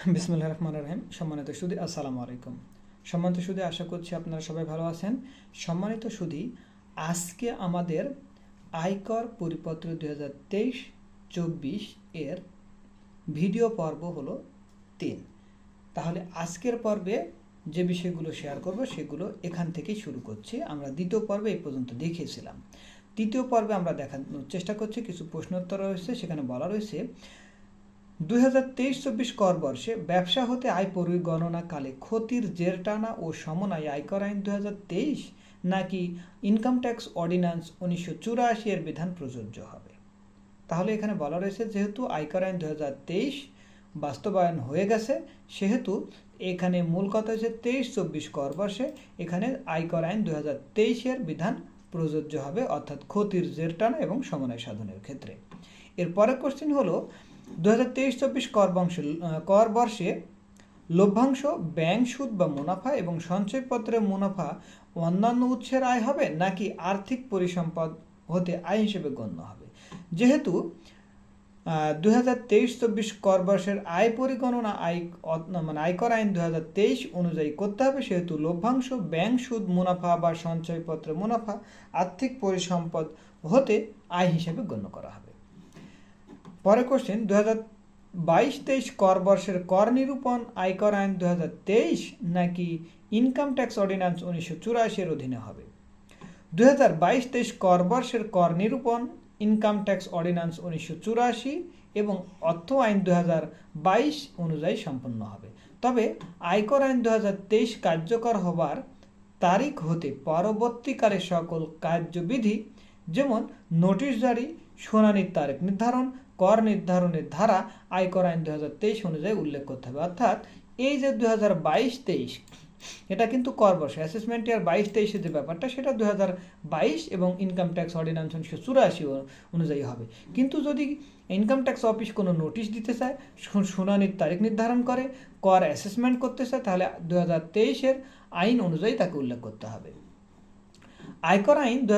বিসমুল্লাহ রহমান রহিম। সম্মানিত সুদী, আসসালামু আলাইকুম। সম্মানিত সুদী, আশা করছি আপনারা সবাই ভালো আছেন। সম্মানিত সুদী, আজকে আমাদের আয়কর পরিপত্র দুই হাজার তেইশ চব্বিশ এর ভিডিও পর্ব হলো তিন। তাহলে আজকের পর্বে যে বিষয়গুলো শেয়ার করব, সেগুলো এখান থেকেই শুরু করছি। আমরা দ্বিতীয় পর্বে এই পর্যন্ত দেখিয়েছিলাম। তৃতীয় পর্বে আমরা দেখানোর চেষ্টা করছি, কিছু প্রশ্নোত্তর রয়েছে, সেখানে বলা রয়েছে দুই হাজার তেইশ চব্বিশ কর বর্ষে ব্যবসা হতে আয় পরিগণনাকালে ক্ষতির জের টানা ও সমনায় আয়কর আইন দুই তেইশ নাকি ইনকাম ট্যাক্স অর্ডিন্যান্স উনিশশো চুরাশি এর বিধান প্রযোজ্য হবে। তাহলে এখানে বলা রয়েছে যেহেতু আয়কর আইন দু তেইশ বাস্তবায়ন হয়ে গেছে, সেহেতু এখানে মূল কথা হচ্ছে তেইশ চব্বিশ কর বর্ষে এখানে আয়কর আইন দু হাজার তেইশের বিধান প্রযোজ্য হবে, অর্থাৎ ক্ষতির জের টানা এবং সমন্বয় সাধনের ক্ষেত্রে। এর পরের কোশ্চেন হলো দু হাজার তেইশ চব্বিশ কর কর বর্ষে লভ্যাংশ, ব্যাংক সুদ বা মুনাফা এবং সঞ্চয়পত্রের মুনাফা অন্যান্য উৎসের আয় হবে নাকি আর্থিক পরিসম্পদ হতে আয় হিসেবে গণ্য হবে? যেহেতু দু হাজার তেইশ চব্বিশ কর বর্ষের আয় পরিগণনা আয় মানে আয়কর আইন দু হাজার তেইশ অনুযায়ী করতে হবে, সেহেতু লভ্যাংশ, ব্যাংক সুদ, মুনাফা বা সঞ্চয়পত্রের মুনাফা আর্থিক পরিসম্পদ হতে আয় হিসেবে গণ্য করা হবে। পরে কোশ্চেন দু হাজার বাইশ, তেইশ কর বর্ষের কর নিরূপণ, আয়কর আইন দু তেইশ নাকি ইনকাম ট্যাক্স অর্ডিন্যান্স উনিশশো চুরাশির অধীনে হবে? দু হাজার বাইশ, তেইশ কর বর্ষের কর নিরূপণ ইনকাম ট্যাক্স অর্ডিন্যান্স উনিশশো চুরাশি এবং অর্থ আইন দু হাজার বাইশ অনুযায়ী সম্পন্ন হবে। তবে আয়কর আইন দু হাজার তেইশ কার্যকর হবার তারিখ হতে পরবর্তীকালে সকল কার্যবিধি, যেমন নোটিশ জারি, শুনানির তারিখ নির্ধারণ কর নির্ধারণের ধারা আয়কর আইন দু হাজার তেইশ অনুযায়ী উল্লেখ করতে হবে। অর্থাৎ এই যে দু হাজার এটা কিন্তু কর বর্ষ অ্যাসেসমেন্ট ইয়ার বাইশ তেইশের যে ব্যাপারটা, সেটা দু হাজার বাইশ এবং ইনকাম ট্যাক্স অর্ডিন্যান্স উনিশশো চুরাশি অনুযায়ী হবে। কিন্তু যদি ইনকাম ট্যাক্স অফিস কোনো নোটিশ দিতে চায় শুনানির তারিখ নির্ধারণ করে, কর অ্যাসেসমেন্ট করতে চায়, তাহলে দু হাজার আইন অনুযায়ী তাকে উল্লেখ করতে হবে। আয়কর আইন দু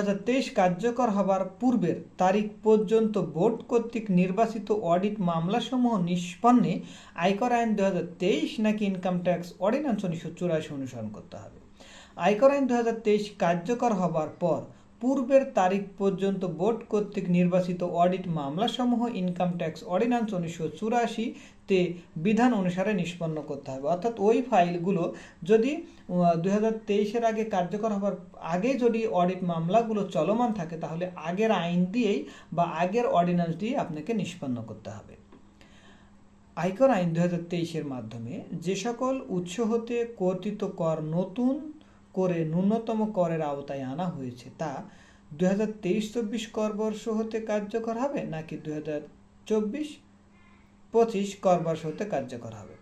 কার্যকর হবার পূর্বের তারিখ পর্যন্ত বোর্ড কর্তৃক নির্বাচিত অডিট মামলাসমূহ নিষ্পন্নে আয়কর আইন দুই হাজার তেইশ নাকি ইনকাম ট্যাক্স অর্ডিন্যান্স উনিশশো চুরাশি অনুসরণ করতে হবে। আয়কর আইন দুই হাজার তেইশ কার্যকর হবার পর পূর্বের তারিখ পর্যন্ত বোর্ড কর্তৃক নির্বাচিত অডিট মামলাসমূহ ইনকাম ট্যাক্স অর্ডিন্যান্স উনিশশো চুরাশি তে বিধান অনুসারে নিষ্পন্ন করতে হবে। অর্থাৎ ওই ফাইলগুলো যদি দু হাজার আগে কার্যকর হবার আগে যদি অডিট মামলাগুলো চলমান থাকে, তাহলে আগের আইন দিয়েই বা আগের অর্ডিন্যান্স দিয়ে আপনাকে নিষ্পন্ন করতে হবে। আয়কর আইন দু হাজার মাধ্যমে যে সকল উৎস হতে কর্তৃত কর নতুন করে ন্যূনতম করের আওতায় আনা হয়েছে। তা দু হাজার তেইশ চব্বিশ কর বর্ষ হতে কার্যকর হবে, নাকি দু হাজার চব্বিশ পঁচিশ কর বর্ষ হতে কার্যকর হবে?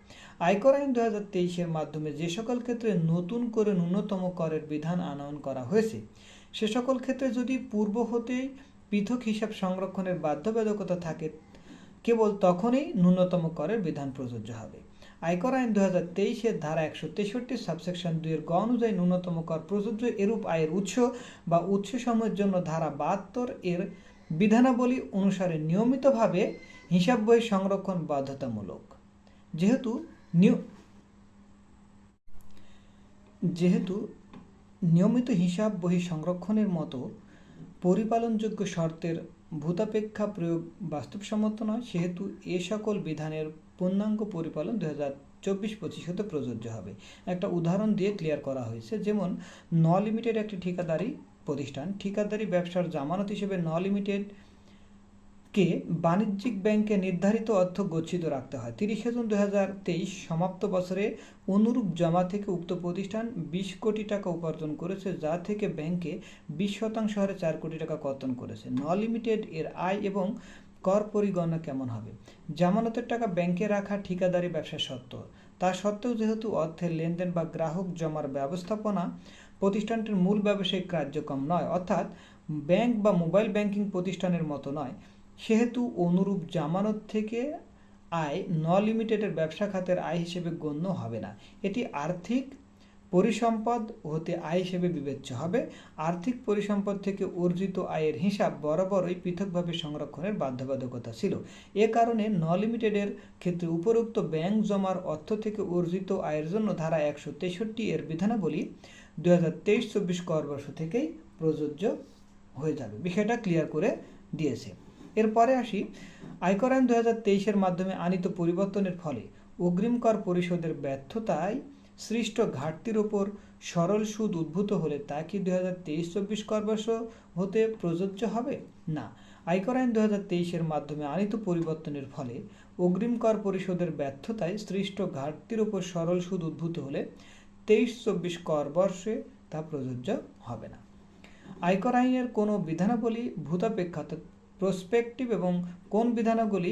আয়কর আইন দু হাজার তেইশের মাধ্যমে যে সকল ক্ষেত্রে নতুন করে ন্যূনতম করের বিধান আনয়ন করা হয়েছে, সে সকল ক্ষেত্রে যদি পূর্ব হতেই পৃথক হিসাব সংরক্ষণের বাধ্যবাধকতা থাকে, কেবল তখনই ন্যূনতম করের বিধান প্রযোজ্য হবে। আয়কর আইন দু হাজার তেইশের ধারা একশো তেষট্টি, সাবসেকশন দুইয়ের গ অনুযায়ী ন্যূনতম কর প্রযোজ্য এরূপ আয়ের উৎস বা উৎসসমূহের জন্য ধারা বাহাত্তর এর বিধানাবলী অনুসারে নিয়মিতভাবে হিসাব বই সংরক্ষণ বাধ্যতামূলক। যেহেতু নিয় যেহেতু নিয়মিত হিসাব বহি সংরক্ষণের মতো পরিপালনযোগ্য শর্তের ভূতাপেক্ষা প্রয়োগ বাস্তবসম্মত নয়, সেহেতু এ সকল বিধানের পূর্ণাঙ্গ পরিপালন দু হাজার চব্বিশ পঁচিশ হতে প্রযোজ্য হবে। একটা উদাহরণ দিয়ে ক্লিয়ার করা হয়েছে, যেমন ন লিমিটেড একটি ঠিকাদারি প্রতিষ্ঠান, ঠিকাদারি ব্যবসার জামানত হিসেবে ন লিমিটেড কে বাণিজ্যিক ব্যাংকে নির্ধারিত অর্থ গচ্ছিত রাখতে হয়। তিরিশে জুন দু হাজার তেইশ সমাপ্ত বছরে অনুরূপ জমা থেকে উক্ত প্রতিষ্ঠান বিশ কোটি টাকা উপার্জন করেছে, যা থেকে ব্যাংকে বিশ শতাংশ হারে চার কোটি টাকা কর্তন করেছে। ন লিমিটেড এর আয় এবং কর পরিগণনা কেমন হবে? জামানতের টাকা ব্যাংকে রাখা ঠিকাদারি ব্যবসা সত্ত্ব তা সত্ত্বেও যেহেতু অর্থের লেনদেন বা গ্রাহক জমার ব্যবস্থাপনা প্রতিষ্ঠানটির মূল ব্যবসায়িক কার্যক্রম নয়, অর্থাৎ ব্যাংক বা মোবাইল ব্যাংকিং প্রতিষ্ঠানের মতো নয়, সেহেতু অনুরূপ জামানত থেকে আয় ন লিমিটেডের ব্যবসা খাতের আয় হিসেবে গণ্য হবে না। এটি আর্থিক পরিসম্পদ হতে আয় হিসেবে বিবেচ্য হবে। আর্থিক পরিসম্পদ থেকে অর্জিত আয়ের হিসাব বরাবরই পৃথকভাবে সংরক্ষণের বাধ্যবাধকতা ছিল। এ কারণে ন লিমিটেডের ক্ষেত্রে উপরোক্ত ব্যাংক জমার অর্থ থেকে অর্জিত আয়ের জন্য ধারা একশো তেষট্টি এর বিধানাবলী দু হাজার তেইশ চব্বিশ করবর্ষ থেকেই প্রযোজ্য হয়ে যাবে। বিষয়টা ক্লিয়ার করে দিয়েছে। এরপরে আসি। আয়কর আইন দু হাজার তেইশের মাধ্যমে আনিত পরিবর্তনের ফলে অগ্রিম কর পরিশোধের ব্যর্থতায় সৃষ্ট ঘাটতির ওপর সরল সুদ উদ্ভূত হলে তা কি দু হাজার তেইশ চব্বিশ করবর্ষ হতে প্রযোজ্য হবে? না। আয়কর আইন দু হাজার তেইশের মাধ্যমে আনিত পরিবর্তনের ফলে অগ্রিম কর পরিশোধের ব্যর্থতায় সৃষ্ট ঘাটতির ওপর সরল সুদ উদ্ভূত হলে তেইশ চব্বিশ কর বর্ষে তা প্রযোজ্য হবে না। আয়কর আইনের কোনো বিধানাবলী ভূতাপেক্ষ প্রসপেক্টিভ এবং কোন বিধানাগুলি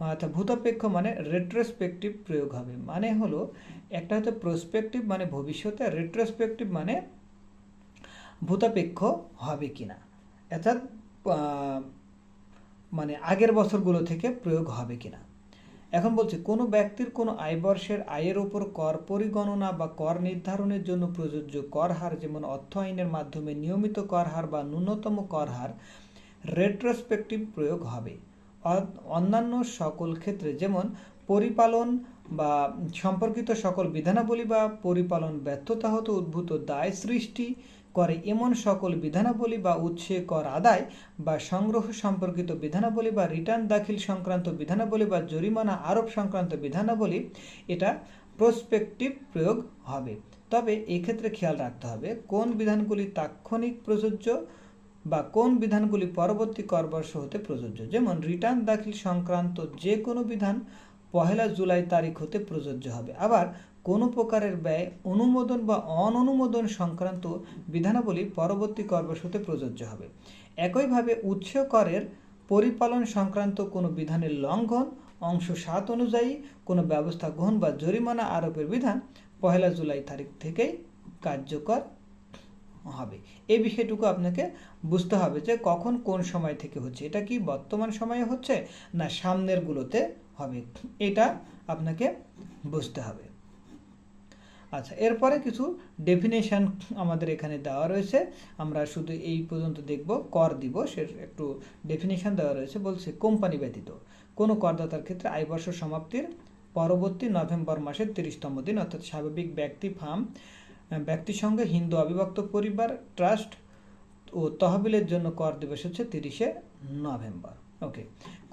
অর্থাৎ ভূতাপেক্ষ মানে রেট্রোস্পেক্টিভ প্রয়োগ হবে। মানে হলো একটা হচ্ছে প্রসপেক্টিভ মানে ভবিষ্যতে রেট্রোস্পেক্টিভ মানে ভূতাপেক্ষ হবে কিনা। অর্থাৎ মানে আগের বছরগুলো থেকে প্রয়োগ হবে কিনা। এখন বলছে, কোনো ব্যক্তির কোনো আয়বর্ষের আয়ের ওপর কর পরিগণনা বা কর নির্ধারণের জন্য প্রযোজ্য কর হার যেমন অর্থ আইনের মাধ্যমে নিয়মিত কর হার বা ন্যূনতম কর হার রেট্রোস্পেক্টিভ প্রয়োগ হবে। অন্যান্য সকল ক্ষেত্রে, যেমন পরিপালন বা সম্পর্কিত সকল বিধানাবলী বা পরিপালন ব্যর্থতা হতে উদ্ভূত দায় সৃষ্টি করে এমন সকল বিধানাবলী বা উৎসে কর আদায় বা সংগ্রহ সম্পর্কিত বিধানাবলী বা রিটার্ন দাখিল সংক্রান্ত বিধানাবলী বা জরিমানা আরোপ সংক্রান্ত বিধানাবলী, এটা প্রসপেক্টিভ প্রয়োগ হবে। তবে এক্ষেত্রে খেয়াল রাখতে হবে কোন বিধানগুলি তাৎক্ষণিক প্রযোজ্য বা কোন বিধানগুলি পরবর্তী করবর্ষ হতে প্রযোজ্য? যেমন, রিটার্ন দাখিল সংক্রান্ত যে কোনো বিধান পহেলা জুলাই তারিখ হতে প্রযোজ্য হবে। আবার, কোনো প্রকারের ব্যয়, অনুমোদন বা অননুমোদন সংক্রান্ত বিধানাবলী পরবর্তী করবর্ষ হতে প্রযোজ্য হবে। একইভাবে, উৎস করের পরিপালন সংক্রান্ত কোনো বিধানের লঙ্ঘন, অংশ সাত অনুযায়ী কোনো ব্যবস্থা গ্রহণ বা জরিমানা আরোপের বিধান পহেলা জুলাই তারিখ থেকেই কার্যকর হবে। এই বিষয়টুকু আপনাকে বুঝতে হবে যে কখন কোন সময় থেকে হচ্ছে। এটা কি বর্তমান সময়ে হচ্ছে না সামনের গুলোতে হবে? এটা আপনাকে বুঝতে হবে। আচ্ছা এরপরে কিছু ডেফিনেশন আমাদের এখানে দেওয়া রয়েছে। আমরা শুধু এই পর্যন্ত দেখব, কর দিবসের একটু ডেফিনেশন দেওয়া রয়েছে, বলছে কোম্পানি ব্যতীত। কোনো করদাতার ক্ষেত্রে আয় বর্ষ সমাপ্তির পরবর্তী নভেম্বর মাসের তিরিশতম দিন, অর্থাৎ স্বাভাবিক ব্যক্তি ফার্ম ব্যক্তির সঙ্গে হিন্দু অবিভক্ত পরিবার, ট্রাস্ট ও তহবিলের জন্য কর দিবস হচ্ছে তিরিশে নভেম্বর। ওকে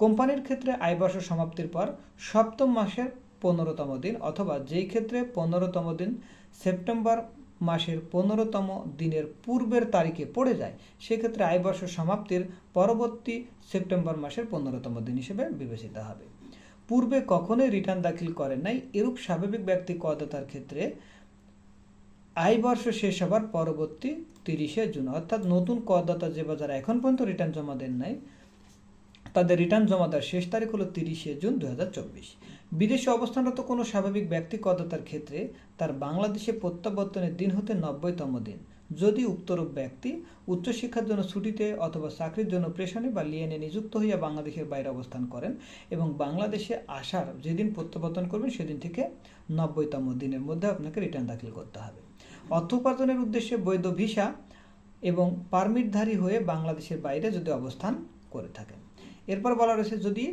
কোম্পানির ক্ষেত্রে আয় বর্ষ সমাপ্তির পর সপ্তম মাসের পনেরোতম দিন অথবা যেই ক্ষেত্রে পনেরোতম দিন সেপ্টেম্বর মাসের পনেরোতম দিনের পূর্বের তারিখে পড়ে যায়, সেক্ষেত্রে আয় বর্ষ সমাপ্তির পরবর্তী সেপ্টেম্বর মাসের পনেরোতম দিন হিসেবে বিবেচিত হবে। পূর্বে কখনোই রিটার্ন দাখিল করেন নাই, এরূপ স্বাভাবিক ব্যক্তি করদাতার ক্ষেত্রে আয় বর্ষ শেষ হবার পরবর্তী তিরিশে জুন, অর্থাৎ নতুন করদাতা যে বা যারা এখন পর্যন্ত রিটার্ন জমা দেন নাই, তাদের রিটার্ন জমা দেওয়ার শেষ তারিখ হলো তিরিশে জুন দু হাজার চব্বিশ। বিদেশে অবস্থানরত কোনো স্বাভাবিক ব্যক্তি করদাতার ক্ষেত্রে তার বাংলাদেশে প্রত্যাবর্তনের দিন হতে নব্বইতম দিন। যদি উক্তরূপ ব্যক্তি উচ্চশিক্ষার জন্য ছুটিতে অথবা চাকরির জন্য প্রেশনে বা লিয়েনে নিযুক্ত হইয়া বাংলাদেশের বাইরে অবস্থান করেন এবং বাংলাদেশে আসার যেদিন প্রত্যাবর্তন করবেন সেদিন থেকে নব্বইতম দিনের মধ্যে আপনাকে রিটার্ন দাখিল করতে হবে। অর্থ উপার্জনের উদ্দেশ্যে বৈধ ভিসা এবং পারমিটধারী হয়ে বাংলাদেশের বাইরে যদি অবস্থান করে থাকেন। এরপর বলা রয়েছে, যদি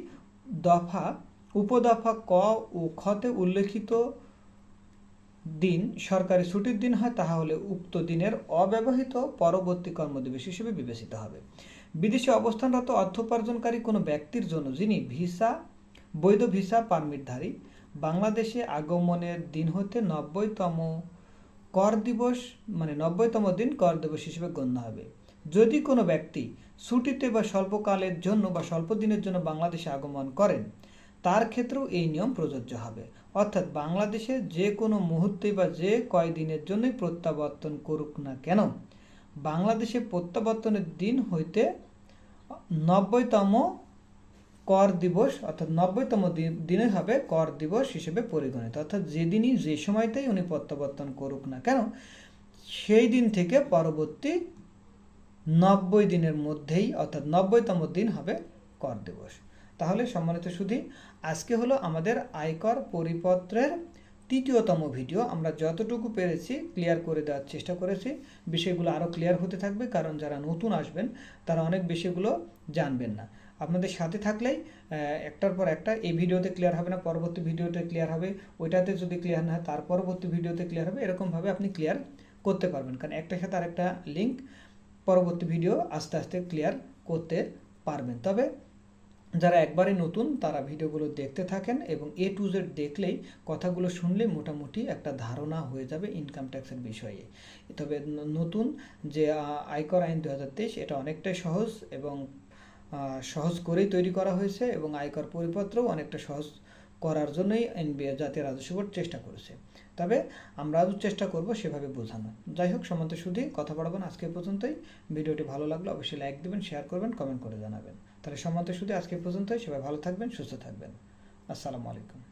দফা, উপদফা ক ও খতে উল্লেখিত দিন সরকারি ছুটির দিন হয়, তাহলে উক্ত দিনের অব্যবহৃত পরবর্তী কর্মদিবস হিসেবে বিবেচিত হবে। বিদেশে অবস্থানরত অর্থ উপার্জনকারী কোনো ব্যক্তির জন্য, যিনি ভিসা, বৈধ ভিসা পারমিটধারী, বাংলাদেশে আগমনের দিন হতে নব্বইতম কর দিবস মানে নব্বইতম দিন কর দিবস হিসেবে গণ্য হবে। যদি কোনো ব্যক্তি ছুটিতে বা স্বল্পকালের জন্য বা স্বল্প দিনের জন্য বাংলাদেশে আগমন করেন, তার ক্ষেত্রেও এই নিয়ম প্রযোজ্য হবে। অর্থাৎ বাংলাদেশে যে কোনো মুহূর্তে বা যে কয়দিনের জন্যই প্রত্যাবর্তন করুক না কেন, বাংলাদেশে প্রত্যাবর্তনের দিন হইতে নব্বইতম কর দিবস, অর্থাৎ নব্বইতম দিন- হবে কর দিবস হিসেবে পরিগণিত। অর্থাৎ যেদিনই যে সময়তেই উনি প্রত্যাবর্তন করুক না কেন, সেই দিন থেকে পরবর্তী নব্বই দিনের মধ্যেই, অর্থাৎ নব্বইতম দিন হবে কর দিবস। তাহলে সম্মানিত সুধী, আজকে হলো আমাদের আয়কর পরিপত্রের তৃতীয়তম ভিডিও। আমরা যতটুকু পেরেছি ক্লিয়ার করে দেওয়ার চেষ্টা করেছি। বিষয়গুলো আরও ক্লিয়ার হতে থাকবে, কারণ যারা নতুন আসবেন, তারা অনেক বিষয়গুলো জানবেন না। আপনাদের সাথে থাকলেই একটার পর একটা এই ভিডিওতে ক্লিয়ার হবে না, পরবর্তী ভিডিওতে ক্লিয়ার হবে, ওইটাতে যদি ক্লিয়ার না হয়, তার পরবর্তী ভিডিওতে ক্লিয়ার হবে, এরকমভাবে আপনি ক্লিয়ার করতে পারবেন। কারণ একটার সাথে আরেকটা লিঙ্ক পরবর্তী ভিডিও আস্তে আস্তে ক্লিয়ার করতে পারবেন। তবে যারা একবারে নতুন, তারা ভিডিওগুলো দেখতে থাকেন এবং এ টু জেড দেখলেই কথাগুলো শুনলে মোটামুটি একটা ধারণা হয়ে যাবে ইনকাম ট্যাক্সের বিষয়ে। তবে নতুন যে আয়কর আইন দু হাজার তেইশ, এটা অনেকটাই সহজ এবং সহজ করেই তৈরি করা হয়েছে এবং আয়কর পরিপত্রও অনেকটা সহজ করার জন্যই এনবিএ জাতীয় রাজস্ব বোর্ড চেষ্টা করেছে। তবে আমরাও চেষ্টা করব সেভাবে বোঝানো। যাই হোক, সমান্ত শুধু কথা বাড়াবো না আজকে পর্যন্তই। ভিডিওটি ভালো লাগল অবশ্যই লাইক দেবেন, শেয়ার করবেন, কমেন্ট করে জানাবেন। তাহলে সমান্ত শুধু আজকে পর্যন্তই। সবাই ভালো থাকবেন, সুস্থ থাকবেন। আসসালামু আলাইকুম।